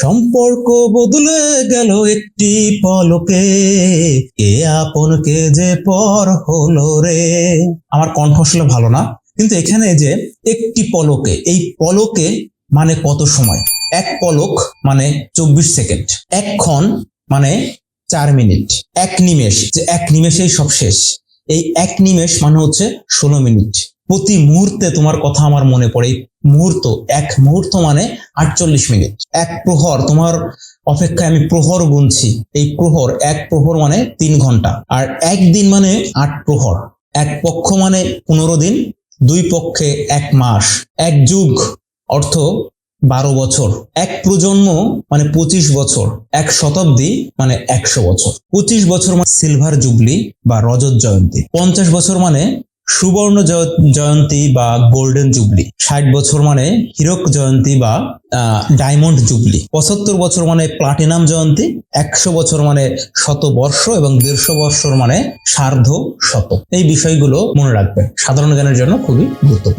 সম্পর্ক বদলে গেল একটি পলকে। কে আপন, কে যে পর হলো রে? আমার কণ্ঠ আসলে ভালো না, কিন্তু এখানে যে একটি পলকে, এই পলকে মানে কত সময়? এক পলক মানে চব্বিশ সেকেন্ড এক ক্ষণ মানে চার মিনিট। এক নিমেষ, যে এক নিমেষেই সব শেষ। এই এক নিমেষ মানে হচ্ছে ষোলো মিনিট। প্রতি মুহূর্তে তোমার কথা আমার মনে পড়ে। মুহূর্ত, এক মুহূর্ত মানে আটচল্লিশ মিনিট। এক প্রহর, তোমার অপেক্ষায় আমি প্রহর গুনছি। এই প্রহর, এক প্রহর মানে তিন ঘণ্টা। আর একদিন মানে আট প্রহর। এক পক্ষ মানে পনেরো দিন, দুই পক্ষে এক মাস। এক যুগ, অর্থ বারো বছর। এক প্রজন্ম মানে পঁচিশ বছর। এক শতাব্দী মানে একশো বছর। পঁচিশ বছর মানে সিলভার জুবলি বা রজত জয়ন্তী। পঞ্চাশ বছর মানে সুবর্ণ জয়- জয়ন্তী বা গোল্ডেন জুবলি। ষাট বছর মানে হিরক জয়ন্তী বা ডায়মন্ড জুবলি। পঁচাত্তর বছর মানে প্লাটিনাম জয়ন্তী, একশো বছর মানে শতবর্ষ এবং দেড়শো বর্ষর মানে সার্ধ শত এই বিষয়গুলো মনে রাখবে সাধারণ জ্ঞানের জন্য খুবই গুরুত্বপূর্ণ।